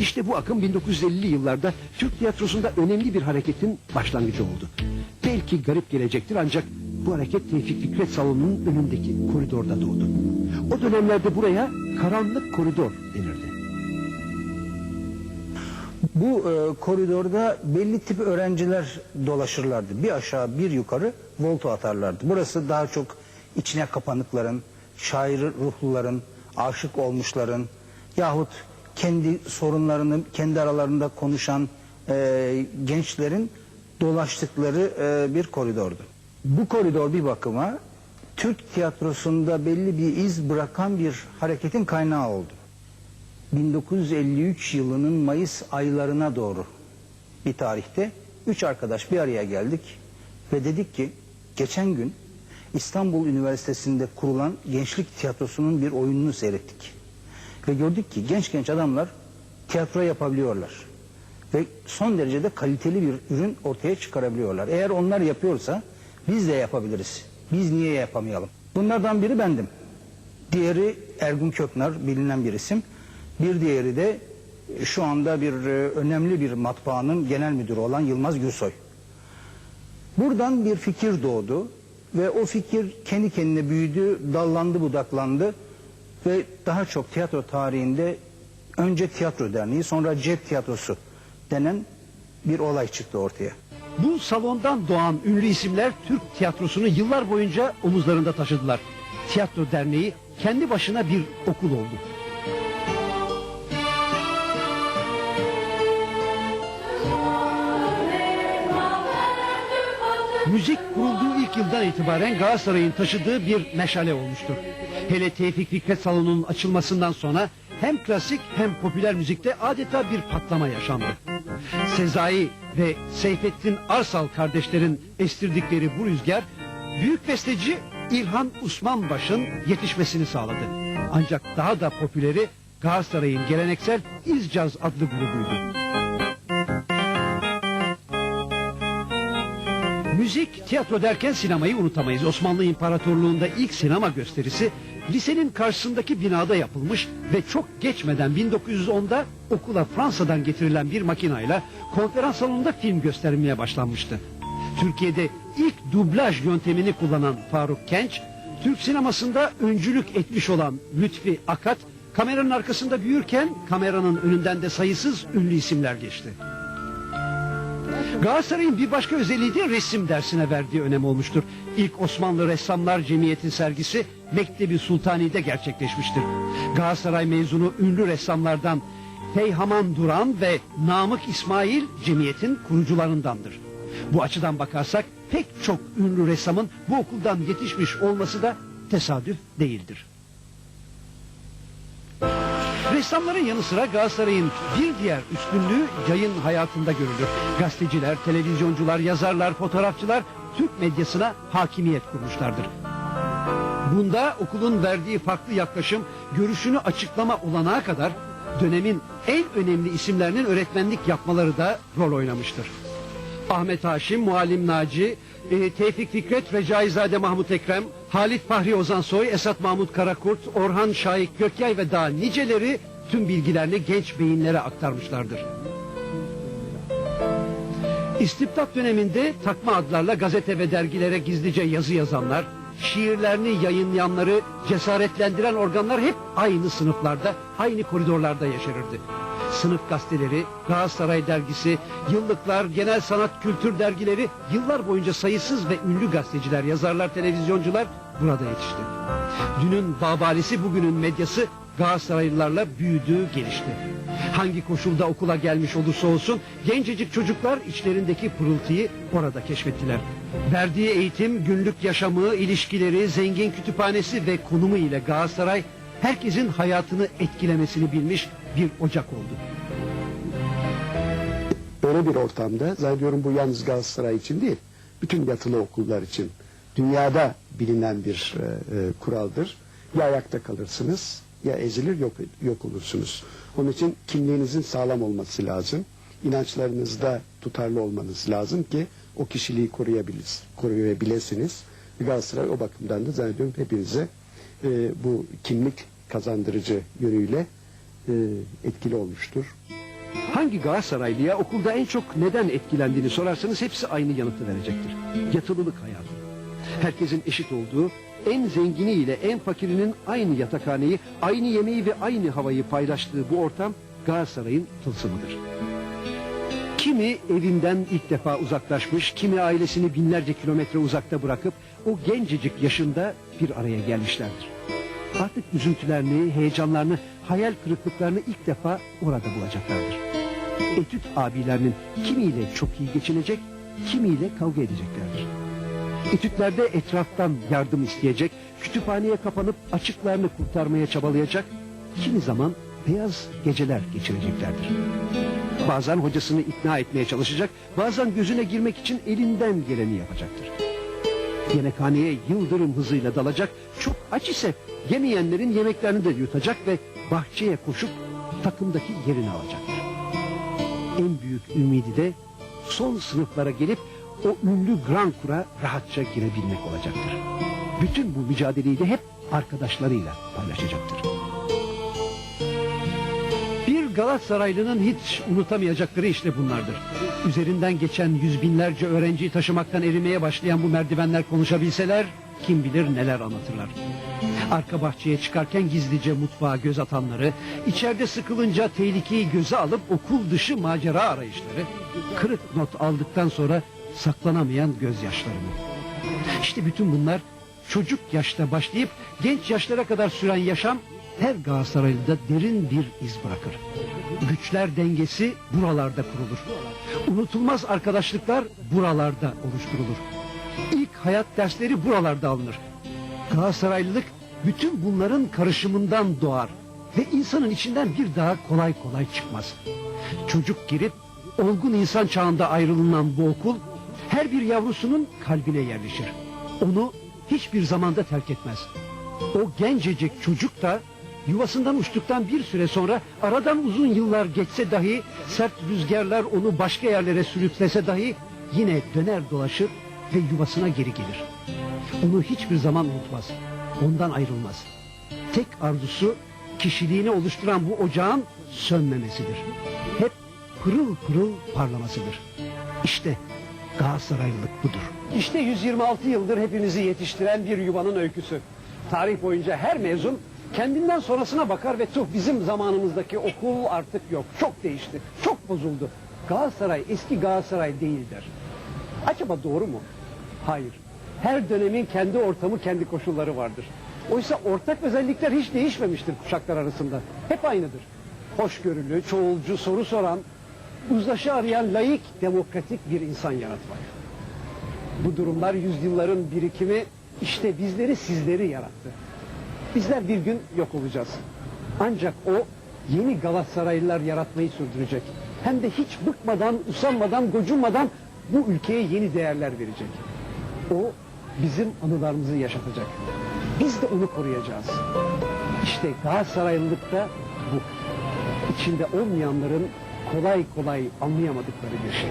İşte bu akım 1950'li yıllarda Türk tiyatrosunda önemli bir hareketin başlangıcı oldu. Belki garip gelecektir ancak bu hareket Tevfik Fikret Salonu'nun önündeki koridorda doğdu. O dönemlerde buraya karanlık koridor denirdi. Bu e, koridorda belli tip öğrenciler dolaşırlardı. Bir aşağı bir yukarı volta atarlardı. Burası daha çok içine kapanıkların, şair ruhluların, aşık olmuşların yahut kendi sorunlarını kendi aralarında konuşan e, gençlerin dolaştıkları e, bir koridordu. Bu koridor bir bakıma Türk tiyatrosunda belli bir iz bırakan bir hareketin kaynağı oldu. 1953 yılının Mayıs aylarına doğru bir tarihte üç arkadaş bir araya geldik ve dedik ki geçen gün İstanbul Üniversitesi'nde kurulan Gençlik Tiyatrosu'nun bir oyununu seyrettik. Ve gördük ki genç genç adamlar tiyatro yapabiliyorlar. Ve son derecede kaliteli bir ürün ortaya çıkarabiliyorlar. Eğer onlar yapıyorsa biz de yapabiliriz. Biz niye yapamayalım? Bunlardan biri bendim. Diğeri Ergun Köknar bilinen bir isim. Bir diğeri de e, şu anda bir e, önemli bir matbaanın genel müdürü olan Yılmaz Gülsoy. Buradan bir fikir doğdu ve o fikir kendi kendine büyüdü, dallandı, budaklandı ve daha çok tiyatro tarihinde önce tiyatro derneği sonra cep tiyatrosu denen bir olay çıktı ortaya. Bu salondan doğan ünlü isimler Türk tiyatrosunu yıllar boyunca omuzlarında taşıdılar. Tiyatro Derneği kendi başına bir okul oldu. Müzik kurulduğu ilk yıldan itibaren Galatasaray'ın taşıdığı bir meşale olmuştur. Hele Tevfik Fikret Salonu'nun açılmasından sonra hem klasik hem popüler müzikte adeta bir patlama yaşandı. Sezai ve Seyfettin Arsal kardeşlerin estirdikleri bu rüzgar büyük besteci İlhan Usmanbaş'ın yetişmesini sağladı. Ancak daha da popüleri Galatasaray'ın geleneksel İzcaz adlı grubuydu. Müzik, tiyatro derken sinemayı unutamayız. Osmanlı İmparatorluğu'nda ilk sinema gösterisi lisenin karşısındaki binada yapılmış ve çok geçmeden 1910'da okula Fransa'dan getirilen bir makinayla konferans salonunda film gösterilmeye başlanmıştı. Türkiye'de ilk dublaj yöntemini kullanan Faruk Kenç, Türk sinemasında öncülük etmiş olan Lütfi Akat, kameranın arkasında büyürken kameranın önünden de sayısız ünlü isimler geçti. Galatasaray'ın bir başka özelliği de resim dersine verdiği önem olmuştur. İlk Osmanlı Ressamlar Cemiyeti'nin sergisi Mektebi Sultani'de gerçekleşmiştir. Galatasaray mezunu ünlü ressamlardan Teyhaman Duran ve Namık İsmail cemiyetin kurucularındandır. Bu açıdan bakarsak pek çok ünlü ressamın bu okuldan yetişmiş olması da tesadüf değildir. Ressamların yanı sıra Galatasaray'ın bir diğer üstünlüğü yayın hayatında görülür. Gazeteciler, televizyoncular, yazarlar, fotoğrafçılar Türk medyasına hakimiyet kurmuşlardır. Bunda okulun verdiği farklı yaklaşım, görüşünü açıklama olanağı kadar dönemin en önemli isimlerinin öğretmenlik yapmaları da rol oynamıştır. Ahmet Haşim, Muallim Naci, e, Tevfik Fikret, Recaizade Mahmut Ekrem, Halit Fahri Ozansoy, Esat Mahmut Karakurt, Orhan Şahik Gökyay ve daha niceleri tüm bilgilerini genç beyinlere aktarmışlardır. İstibdat döneminde takma adlarla gazete ve dergilere gizlice yazı yazanlar, şiirlerini yayınlayanları cesaretlendiren organlar hep aynı sınıflarda, aynı koridorlarda yaşarırdı. Sınıf gazeteleri, Galatasaray dergisi, yıllıklar, genel sanat kültür dergileri yıllar boyunca sayısız ve ünlü gazeteciler, yazarlar, televizyoncular burada yetişti. Dünün babalisi bugünün medyası Galatasaraylılarla büyüdü, gelişti. Hangi koşulda okula gelmiş olursa olsun gencecik çocuklar içlerindeki pırıltıyı orada keşfettiler. Verdiği eğitim, günlük yaşamı, ilişkileri, zengin kütüphanesi ve konumu ile Galatasaray herkesin hayatını etkilemesini bilmiş bir ocak oldu. Böyle bir ortamda zannediyorum bu yalnız Galatasaray için değil, bütün yatılı okullar için dünyada bilinen bir e, e, kuraldır. Ya ayakta kalırsınız ya ezilir yok, yok olursunuz. Onun için kimliğinizin sağlam olması lazım. İnançlarınızda tutarlı olmanız lazım ki o kişiliği koruyabilirsiniz, koruyabilirsiniz. Galatasaray o bakımdan da zannediyorum hepinize e, bu kimlik kazandırıcı yönüyle e, etkili olmuştur. Hangi Galatasaraylıya okulda en çok neden etkilendiğini sorarsanız hepsi aynı yanıtı verecektir. Yatılılık hayatı. Herkesin eşit olduğu, en zenginiyle en fakirinin aynı yatakhaneyi, aynı yemeği ve aynı havayı paylaştığı bu ortam Galatasaray'ın tılsımıdır. Kimi evinden ilk defa uzaklaşmış, kimi ailesini binlerce kilometre uzakta bırakıp o gencecik yaşında bir araya gelmişlerdir. Artık üzüntülerini, heyecanlarını, hayal kırıklıklarını ilk defa orada bulacaklardır. Etüt abilerinin kimiyle çok iyi geçinecek, kimiyle kavga edeceklerdir. Etütlerde etraftan yardım isteyecek, kütüphaneye kapanıp açıklarını kurtarmaya çabalayacak, kimi zaman beyaz geceler geçireceklerdir. Bazen hocasını ikna etmeye çalışacak, bazen gözüne girmek için elinden geleni yapacaktır. Yemekhaneye yıldırım hızıyla dalacak, çok aç ise yemeyenlerin yemeklerini de yutacak ve bahçeye koşup takımdaki yerini alacaktır. En büyük ümidi de son sınıflara gelip o ünlü Grand Kur'a rahatça girebilmek olacaktır. Bütün bu mücadeleyi de hep arkadaşlarıyla paylaşacaktır. Galatasaraylı'nın hiç unutamayacakları işte bunlardır. Üzerinden geçen yüz binlerce öğrenciyi taşımaktan erimeye başlayan bu merdivenler konuşabilseler kim bilir neler anlatırlar. Arka bahçeye çıkarken gizlice mutfağa göz atanları, içeride sıkılınca tehlikeyi göze alıp okul dışı macera arayışları, kırık not aldıktan sonra saklanamayan gözyaşlarını. İşte bütün bunlar çocuk yaşta başlayıp genç yaşlara kadar süren yaşam her Galatasaraylı'da derin bir iz bırakır. Güçler dengesi buralarda kurulur. Unutulmaz arkadaşlıklar buralarda oluşturulur. İlk hayat dersleri buralarda alınır. Galatasaraylılık bütün bunların karışımından doğar ve insanın içinden bir daha kolay kolay çıkmaz. Çocuk girip olgun insan çağında ayrılınan bu okul her bir yavrusunun kalbine yerleşir. Onu hiçbir zamanda terk etmez. O gencecik çocuk da yuvasından uçtuktan bir süre sonra aradan uzun yıllar geçse dahi sert rüzgarlar onu başka yerlere sürüklese dahi yine döner dolaşır ve yuvasına geri gelir. Onu hiçbir zaman unutmaz. Ondan ayrılmaz. Tek arzusu kişiliğini oluşturan bu ocağın sönmemesidir. Hep pırıl pırıl parlamasıdır. İşte Galatasaraylılık budur. İşte 126 yıldır hepimizi yetiştiren bir yuvanın öyküsü. Tarih boyunca her mezun kendinden sonrasına bakar ve tuh bizim zamanımızdaki okul artık yok. Çok değişti, çok bozuldu. Galatasaray eski Galatasaray değil der. Acaba doğru mu? Hayır. Her dönemin kendi ortamı, kendi koşulları vardır. Oysa ortak özellikler hiç değişmemiştir kuşaklar arasında. Hep aynıdır. Hoşgörülü, çoğulcu, soru soran, uzlaşı arayan layık, demokratik bir insan yaratmak. Bu durumlar yüzyılların birikimi işte bizleri sizleri yarattı. Bizler bir gün yok olacağız. Ancak o yeni Galatasaraylılar yaratmayı sürdürecek. Hem de hiç bıkmadan, usanmadan, gocunmadan bu ülkeye yeni değerler verecek. O bizim anılarımızı yaşatacak. Biz de onu koruyacağız. İşte Galatasaraylılık da bu. İçinde olmayanların kolay kolay anlayamadıkları bir şey.